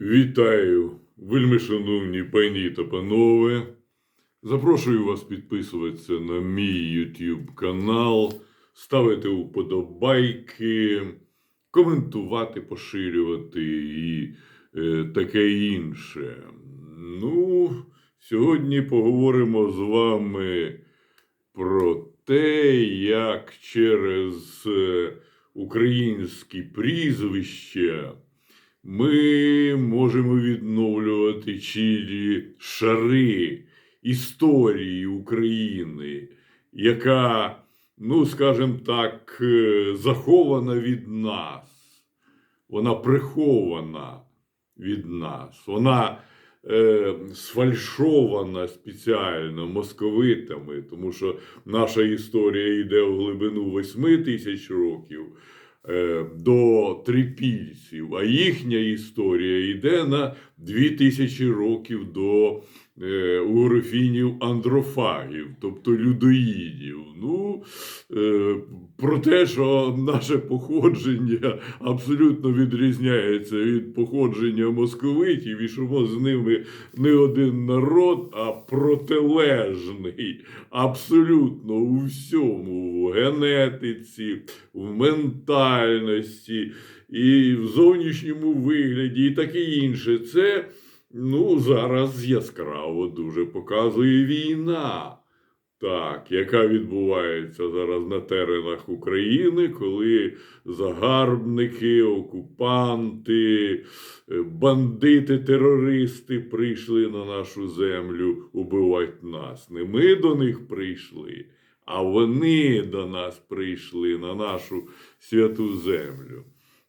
Вітаю, вельми шановні пані та панове. Запрошую вас підписуватися на мій YouTube канал, ставити вподобайки, коментувати, поширювати і е, таке інше. Ну, сьогодні поговоримо з вами про те, як через е, українські прізвища ми можемо відновлювати цілі шари історії України, яка, ну, скажімо так, е, захована від нас. Вона прихована від нас. Вона е, сфальшована спеціально московитами, тому що наша історія йде в глибину 8 тисяч років до трипільців, а їхня історія йде на 2000 років до е, угрофінів андрофагів, тобто людоїдів. Ну, е, про те, що наше походження абсолютно відрізняється від походження московитів, і що ми з ними не один народ, а протилежний абсолютно у всьому, в генетиці, в ментальності і в зовнішньому вигляді, і таке інше. Це ну, зараз яскраво дуже показує війна. Так, яка відбувається зараз на теренах України, коли загарбники, окупанти, е, бандити, терористи прийшли на нашу землю убивати нас. Не ми до них прийшли, а вони до нас прийшли на нашу святу землю.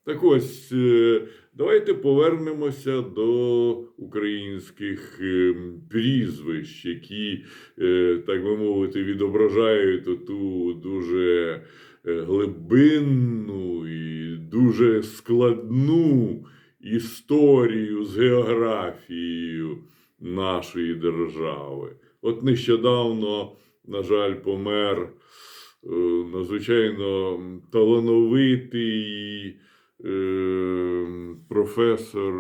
Так ось, е, давайте повернемося до українських е, прізвищ, які, е, так би мовити, відображають ту дуже е, глибинну і дуже складну історію з географією нашої держави. От нещодавно, на жаль, помер е, надзвичайно талановитий професор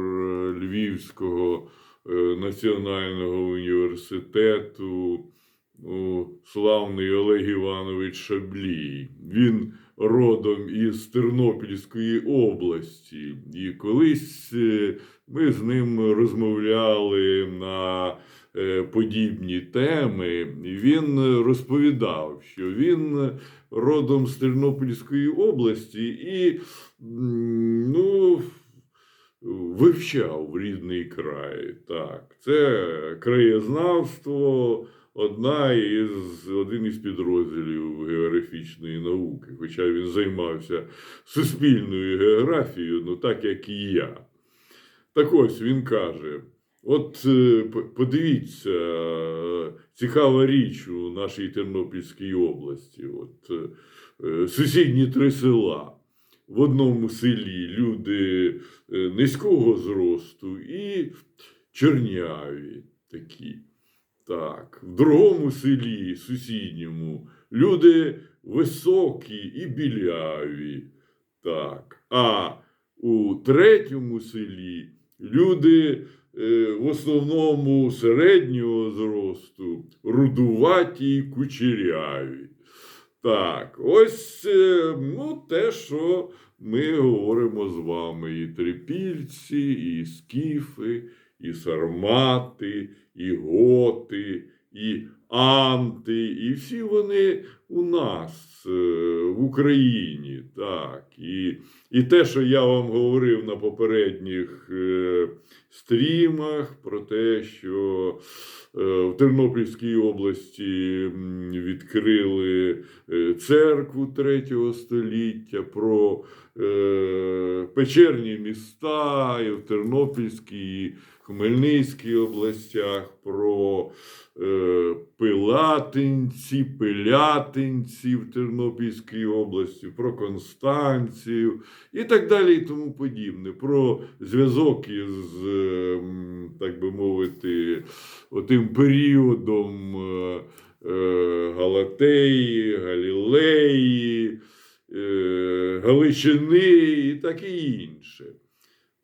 Львівського е, національного університету, славний Олег Іванович Шаблій. Він родом із Тернопільської області. І колись е, ми з ним розмовляли на е, подібні теми. Він розповідав, що він родом з Тернопільської області і ну, вивчав рідний край. Так, це краєзнавство. Одна із один із підрозділів географічної науки, хоча він займався суспільною географією, ну так як і я. Так ось він каже: от е, подивіться, е, цікава річ у нашій Тернопільській області. От е, сусідні три села. В одному селі люди низького зросту і чорняві такі. Так, в другому селі, сусідньому, люди високі і біляві. Так. А у третьому селі люди е, в основному середнього зросту, рудуваті і кучеряві. Так, ось е, ну, те, що ми говоримо з вами: і трипільці, і скіфи, і сармати, і готи, і анти, і всі вони у нас е, в Україні. Так. І, і те, що я вам говорив на попередніх е, стрімах, про те, що е, в Тернопільській області відкрили церкву третього століття, про печерні міста і в Тернопільській, Хмельницькій областях, про е, Пилатинці, Пилятинці в Тернопільській області, про Констанцію і так далі, і тому подібне. Про зв'язок із, е, так би мовити, отим періодом е, е, Галатеї, Галілеї, е, Галичини і таке інше.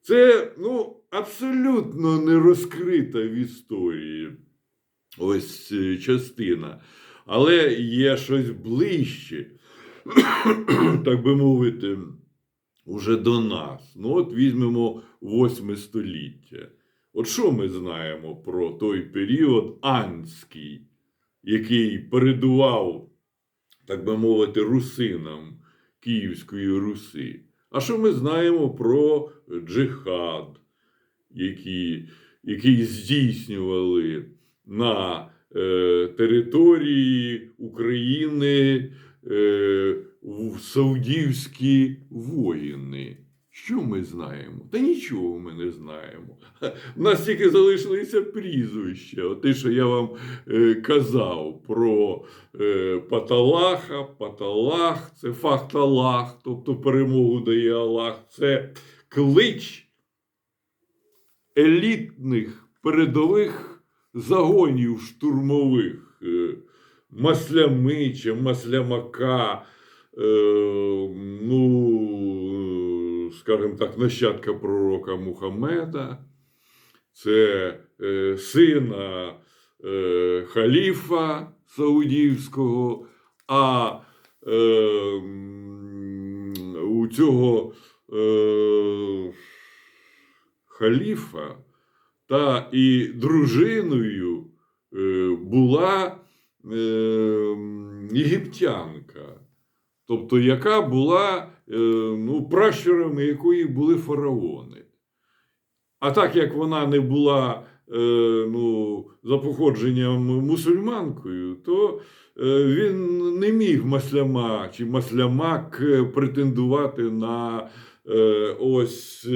Це ну, абсолютно не розкрита в історії ось частина. Але є щось ближче, так би мовити, уже до нас. Ну, от візьмемо 8 століття. От що ми знаємо про той період анський, який передував, так би мовити, русинам Київської Руси? А що ми знаємо про джихад, який, який здійснювали на е, території України е, в саудівські воїни? Що ми знаємо? Та нічого ми не знаємо. У нас тільки залишилися прізвища. Те, що я вам е, казав про е, Паталаха, Паталах, це Фахталах, тобто перемогу дає Аллах. Це клич елітних передових загонів штурмових е, Маслямича, Маслямака, е, ну, е, скажімо так, нащадка пророка Мухаммеда, це сина халіфа Саудівського, а у цього халіфа та і дружиною е, була е, єгиптянка, тобто яка була е, ну, пращурами якої були фараони. А так як вона не була ну, за походженням мусульманкою, то він не міг масляма чи маслямак претендувати на ось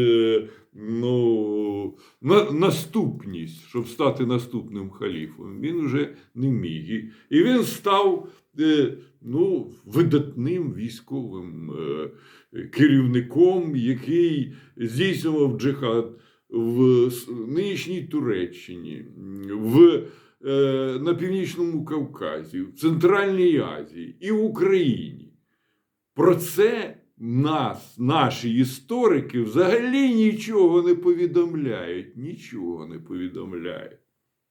ну, на, наступність, щоб стати наступним халіфом. Він вже не міг. І, він став е, ну, видатним військовим е, керівником, який здійснював джихад в нинішній Туреччині, в, е, на Північному Кавказі, в Центральній Азії і в Україні. Про це нас, наші історики, взагалі нічого не повідомляють. Нічого не повідомляють.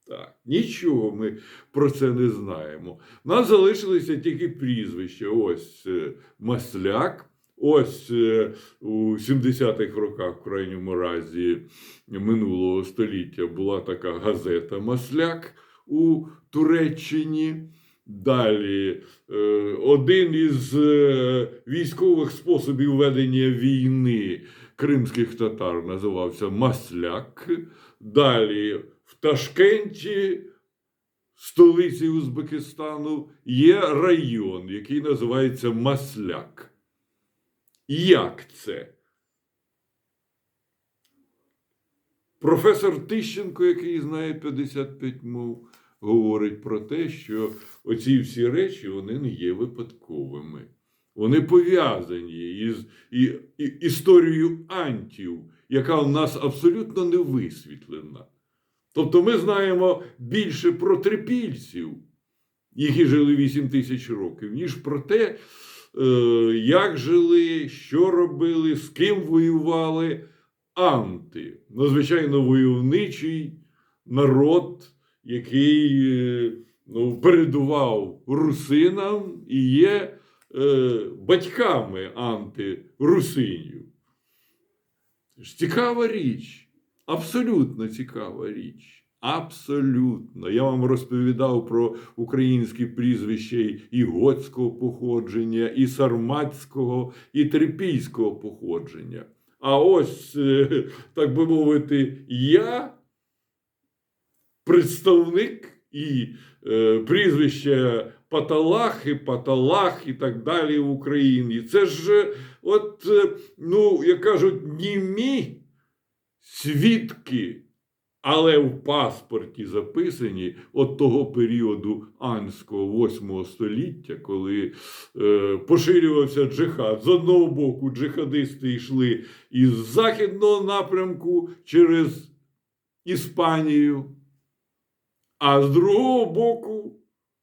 Так, нічого ми про це не знаємо. У нас залишилися тільки прізвища. Ось е, Масляк. Ось е, у 70-х роках, в крайньому разі минулого століття, була така газета Масляк у Туреччині. Далі е, один із е, військових способів ведення війни кримських татар називався Масляк. Далі в Ташкенті, столиці Узбекистану, є район, який називається Масляк. Як це? Професор Тищенко, який знає 55 мов, говорить про те, що оці всі речі вони не є випадковими. Вони пов'язані із і, і, історією антів, яка у нас абсолютно не висвітлена. Тобто ми знаємо більше про трипільців, які жили 8 тисяч років, ніж про те, е, як жили, що робили, з ким воювали анти. Надзвичайно войовничий народ, який е, ну, передував русинам і є е, батьками антирусинів. Цікава річ, абсолютно цікава річ. Абсолютно. Я вам розповідав про українські прізвища і походження, і сарматського, і трипільського походження. А ось, е, так би мовити, я представник і е, прізвище Паталах і Паталах і так далі в Україні. Це ж, е, от, е, ну, як кажуть, німі свідки, але в паспорті записані от того періоду анського 8 століття, коли е, поширювався джихад. З одного боку, джихадисти йшли із західного напрямку через Іспанію, а з другого боку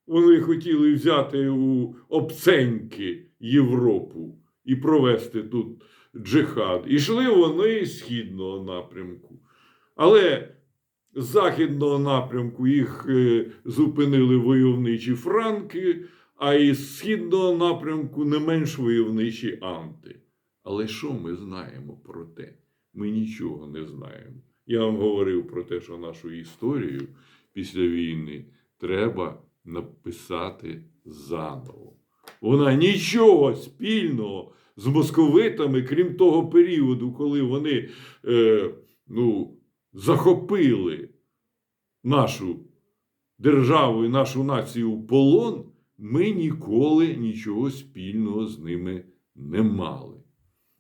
вони хотіли взяти у обценьки Європу і провести тут джихад. Ішли вони з східного напрямку. Але з західного напрямку їх е, зупинили войовничі франки, а із східного напрямку не менш войовничі анти. Але що ми знаємо про те? Ми нічого не знаємо. Я вам говорив про те, що нашу історію після війни треба написати заново. Вона нічого спільного з московитами, крім того періоду, коли вони е, ну, захопили нашу державу і нашу націю в полон, ми ніколи нічого спільного з ними не мали.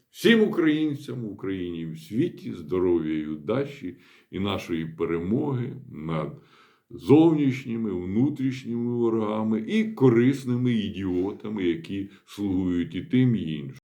Всім українцям в Україні в світі здоров'я і удачі і нашої перемоги над зовнішніми, внутрішніми ворогами і корисними ідіотами, які слугують і тим, і іншим.